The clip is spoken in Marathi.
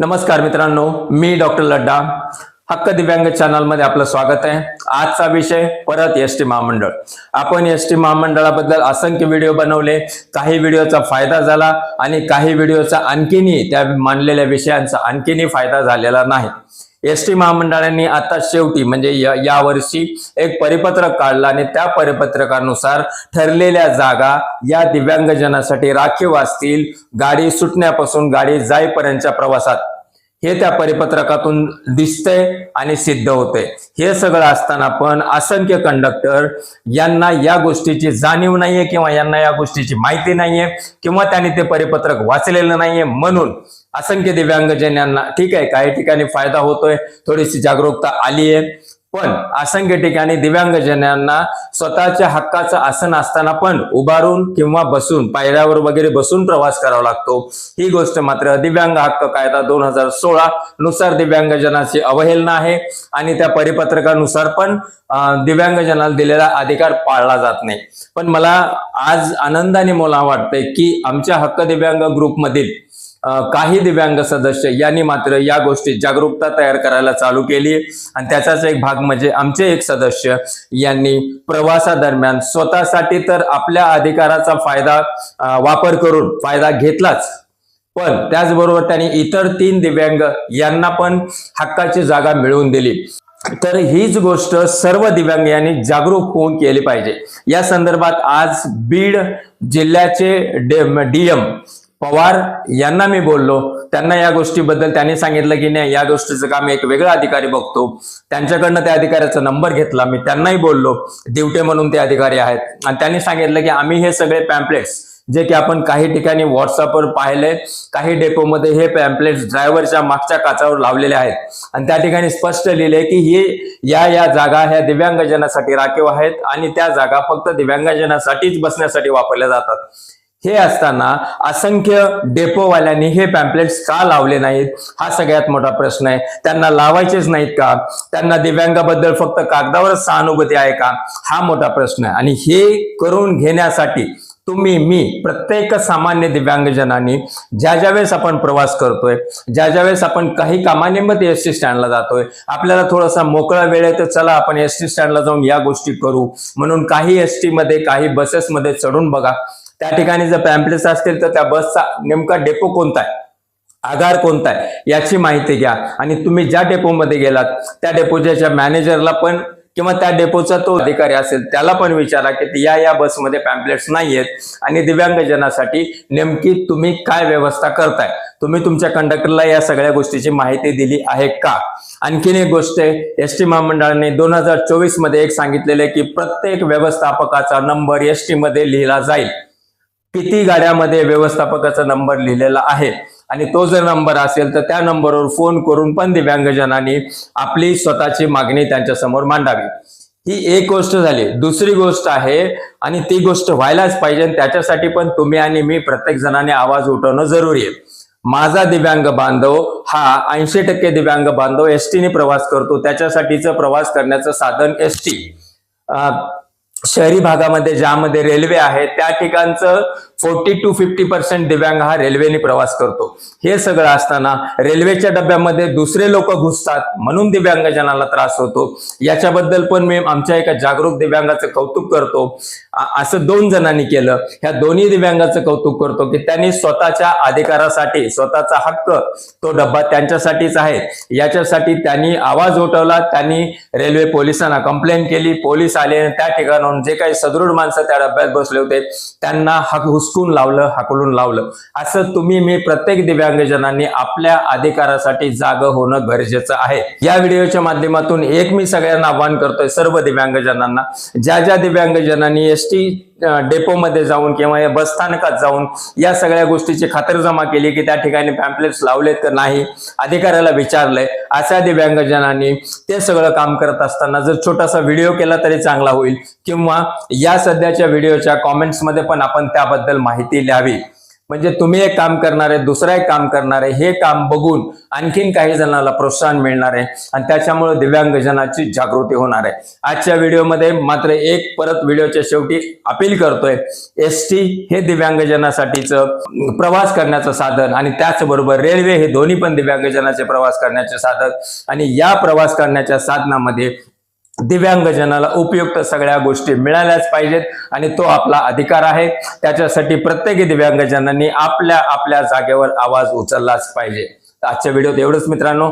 नमस्कार मित्रांनो मी डॉक्टर लड्डा. हक्क दिव्यांग चॅनलमध्ये आपलं स्वागत आहे. आजचा विषय परत एस टी महामंडळ. आपण एस टी महामंडळाबद्दल असंख्य व्हिडिओ बनवले. काही व्हिडिओचा फायदा झाला आणि काही व्हिडिओचा आणखीनही त्या मांडलेल्या विषयांचा आणखीनही फायदा झालेला नाही. एस टी महामंडळाने आता शेवटी म्हणजे या यावर्षी एक परिपत्रक काढलं आणि त्या परिपत्रकानुसार ठरलेल्या जागा या दिव्यांगजनासाठी राखीव असतील. गाडी सुटण्यापासून गाडी जाईपर्यंतच्या प्रवासात हे त्या परिपत्रकातून दिसतंय आणि सिद्ध होते हे सगळं असताना पण असंख्य कंडक्टर यांना या गोष्टीची जाणीव नाहीये किंवा यांना या गोष्टीची माहिती नाहीये किंवा त्यांनी ते परिपत्रक वाचलेलं नाहीये म्हणून असंख्य दिव्यांगजन यांना ठीक आहे काही ठिकाणी फायदा होतोय थोडीशी जागरूकता आली आहे पण असंख्य ठिकाणी दिव्यांगजनांना स्वतःच्या हक्काचं आसन असताना पण उभारून किंवा बसून पायऱ्यावर वगैरे बसून प्रवास करावा लागतो. ही गोष्ट मात्र दिव्यांग हक्क कायदा दोन हजार सोळा नुसार दिव्यांगजनाची अवहेलना आहे आणि त्या परिपत्रकानुसार पण दिव्यांगजनाला दिलेला अधिकार पाळला जात नाही. पण मला आज आनंदाने मला वाटतंय की आमच्या हक्क दिव्यांग ग्रुपमधील काही दिव्यांग सदस्य यांनी मात्र या गोष्टीत जागरूकता तयार करायला चालू केली. आणि त्याचाच एक भाग म्हणजे आमचे एक सदस्य यांनी प्रवासादरम्यान स्वतःसाठी तर आपल्या अधिकाराचा फायदा वापर करून फायदा घेतलाच. पण त्याचबरोबर त्यांनी इतर तीन दिव्यांग यांना पण हक्काची जागा मिळवून दिली. तर हीच गोष्ट सर्व दिव्यांग यांनी जागरूक होऊन केली पाहिजे. या संदर्भात आज बीड जिल्ह्याचे डीएम पवार यांना मी बोललो. त्यांना या गोष्टीबद्दल त्यांनी सांगितलं की नाही या गोष्टीचं काम एक वेगळा अधिकारी बघतो. त्यांच्याकडनं त्या अधिकाऱ्याचा नंबर घेतला मी त्यांनाही बोललो. दिवटे म्हणून ते अधिकारी आहेत. आणि त्यांनी सांगितलं की आम्ही हे सगळे पॅम्पलेट्स जे की आपण काही ठिकाणी व्हॉट्सअपवर पाहिले काही डेपोमध्ये हे पॅम्पलेट्स ड्रायव्हरच्या मागच्या काचावर लावलेले आहेत. आणि त्या ठिकाणी स्पष्ट लिहिले की हे या या जागा ह्या दिव्यांगजनासाठी राखीव आहेत आणि त्या जागा फक्त दिव्यांगजनासाठीच बसण्यासाठी वापरल्या जातात. हे असताना असंख्य डेपोवाल्यांनी हे पॅम्पलेट्स का लावले नाहीत? हा सगळ्यात मोठा प्रश्न आहे. त्यांना लावायचेच नाहीत का? त्यांना दिव्यांगाबद्दल फक्त कागदावरच सहानुभूती आहे का? हा मोठा प्रश्न आहे. आणि हे करून घेण्यासाठी तुम्ही मी प्रत्येक सामान्य दिव्यांगजनांनी ज्या ज्या वेळेस आपण प्रवास करतोय ज्या ज्या वेळेस आपण काही कामानिमित्त एस टी स्टँडला जातोय आपल्याला थोडासा मोकळा वेळ आहे तर चला आपण एस टी स्टँडला जाऊन या गोष्टी करू. म्हणून काही एस टीमध्ये काही बसेसमध्ये चढून बघा. त्या ठिकाणी जर पॅम्पलेट्स असतील तर त्या बसचा नेमका डेपो कोणता आहे? आधार कोणता आहे? याची माहिती घ्या. आणि तुम्ही ज्या डेपोमध्ये गेलात त्या डेपोच्या मॅनेजरला पण किंवा त्या डेपोचा तो अधिकारी असेल त्याला पण विचारा की या या बसमध्ये पॅम्पलेट्स नाही आहेत. आणि दिव्यांगजनासाठी नेमकी तुम्ही काय व्यवस्था करताय? तुम्ही तुमच्या कंडक्टरला या सगळ्या गोष्टीची माहिती दिली आहे का? आणखीन एक गोष्ट आहे एस टी महामंडळाने दोन हजार चोवीसमध्ये एक सांगितलेलं आहे की प्रत्येक व्यवस्थापकाचा नंबर एसमध्ये लिहिला जाईल. किती गाड्यामध्ये व्यवस्थापकाचा नंबर लिहिलेला आहे? आणि तो जर नंबर असेल तर त्या नंबरवर फोन करून पण दिव्यांगजनांनी आपली स्वतःची मागणी त्यांच्यासमोर मांडावी. ही एक गोष्ट झाली. दुसरी गोष्ट आहे आणि ती गोष्ट व्हायलाच पाहिजे त्याच्यासाठी पण तुम्ही आणि मी प्रत्येक जणाने आवाज उठवणं जरुरी आहे. माझा दिव्यांग बांधव हा ऐंशी टक्के दिव्यांग बांधव एसटीने प्रवास करतो. त्याच्यासाठीचं प्रवास करण्याचं साधन एसटी शहरी भागामध्ये ज्यामध्ये रेल्वे आहे त्या ठिकाणचं फोर्टी टू फिफ्टी पर्सेंट दिव्यांग हा रेल्वेने प्रवास करतो. हे सगळं असताना रेल्वेच्या डब्यामध्ये दुसरे लोक घुसतात म्हणून दिव्यांगजनाला त्रास होतो. याच्याबद्दल पण मी आमच्या एका जागरूक दिव्यांगाचं कौतुक करतो. असं दोन जणांनी केलं. ह्या दोन्ही दिव्यांगाचं कौतुक करतो की त्यांनी स्वतःच्या अधिकारासाठी स्वतःचा हक्क तो डब्बा त्यांच्यासाठीच आहे. याच्यासाठी त्यांनी आवाज उठवला त्यांनी रेल्वे पोलिसांना कंप्लेंट केली. पोलीस आले आणि त्या ठिकाणाहून जे काही सदृढ माणसं त्या डब्यात बसले होते त्यांना हक हुसकून लावलं हाकलून लावलं. असं तुम्ही मी प्रत्येक दिव्यांगजनांनी आपल्या अधिकारासाठी जाग होणं गरजेचं आहे. या व्हिडिओच्या माध्यमातून एक मी सगळ्यांना आवाहन करतोय सर्व दिव्यांगजनांना. ज्या ज्या दिव्यांगजनांनी एस टी डेपोमध्ये जाऊन किंवा या बस स्थानकात जाऊन या सगळ्या गोष्टीची खातरजमा केली की त्या ठिकाणी पॅम्पलेट्स लावलेत का नाही अधिकाऱ्याला विचारलंय. अशा दिव्यांगजनांनी ते सगळं काम करत असताना जर छोटासा व्हिडिओ केला तरी चांगला होईल. किंवा या सध्याच्या व्हिडिओच्या कॉमेंट्समध्ये पण आपण त्याबद्दल माहिती लिहावी म्हणजे तुम्ही एक काम करणार आहे दुसरा एक काम करणार आहे हे काम बघून आणखीन काही जणांना प्रोत्साहन मिळणार आहे आणि त्याच्यामुळे दिव्यांगजनाची जागृती होणार आहे. आजच्या व्हिडिओमध्ये मात्र एक परत व्हिडिओच्या शेवटी अपील करतोय एस टी हे दिव्यांगजनासाठीचं प्रवास करण्याचं साधन आणि त्याचबरोबर रेल्वे हे दोन्ही पण दिव्यांगजनाचे प्रवास करण्याचे साधन आणि या प्रवास करण्याच्या साधनामध्ये दिव्यांगजनाला उपयुक्त सगळ्या गोष्टी मिळाल्याच पाहिजेत आणि तो आपला अधिकार आहे. त्याच्यासाठी प्रत्येक दिव्यांगजनांनी आपल्या आपल्या जागेवर आवाज उचललाच पाहिजे. आजच्या व्हिडिओत एवढंच मित्रांनो.